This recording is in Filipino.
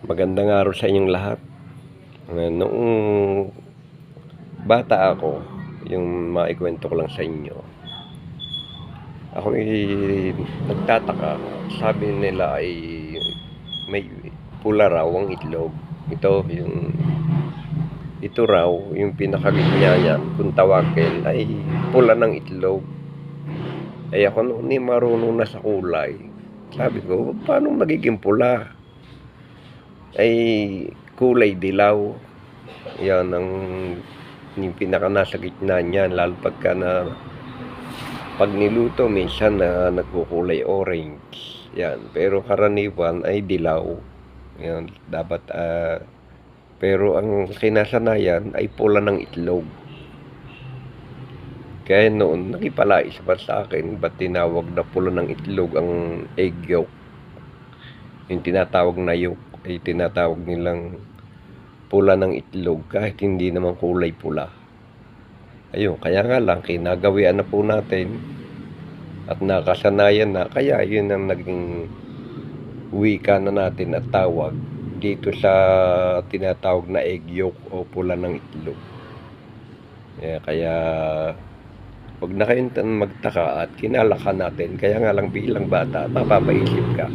Magandang araw sa inyong lahat. Noong bata ako, yung maikwento ko lang sa inyo. Ako ay nagtataka. Sabi nila ay may pula raw ang itlog. Ito yung ito raw yung pinakagitna niya kung tawagin ay pula ng itlog. Ay ako noon marunong na sa kulay. Sabi ko, paano magiging pula? Ay kulay dilaw. Yan ang yung pinaka nasa gitna niyan lalo pagka na pag niluto minsan na nagkukulay orange. Yan, pero karaniwan ay dilaw. Yan, dapat ah, pero ang kinasanayan ay pula ng itlog. Kaya noon, nakipalais pa sa akin, ba't tinawag na pula ng itlog ang egg yolk? Yung tinatawag na yolk ay tinatawag nilang pula ng itlog kahit hindi naman kulay pula. Ayun, kaya nga lang, kinagawian na po natin at nakasanayan na, kaya yun ang naging wika na natin at tawag dito sa tinatawag na egg yolk o pula ng itlog. Kaya, kaya wag na kayong magtaka at kinalaka natin. Kaya nga lang bilang bata, mapapaisip ka.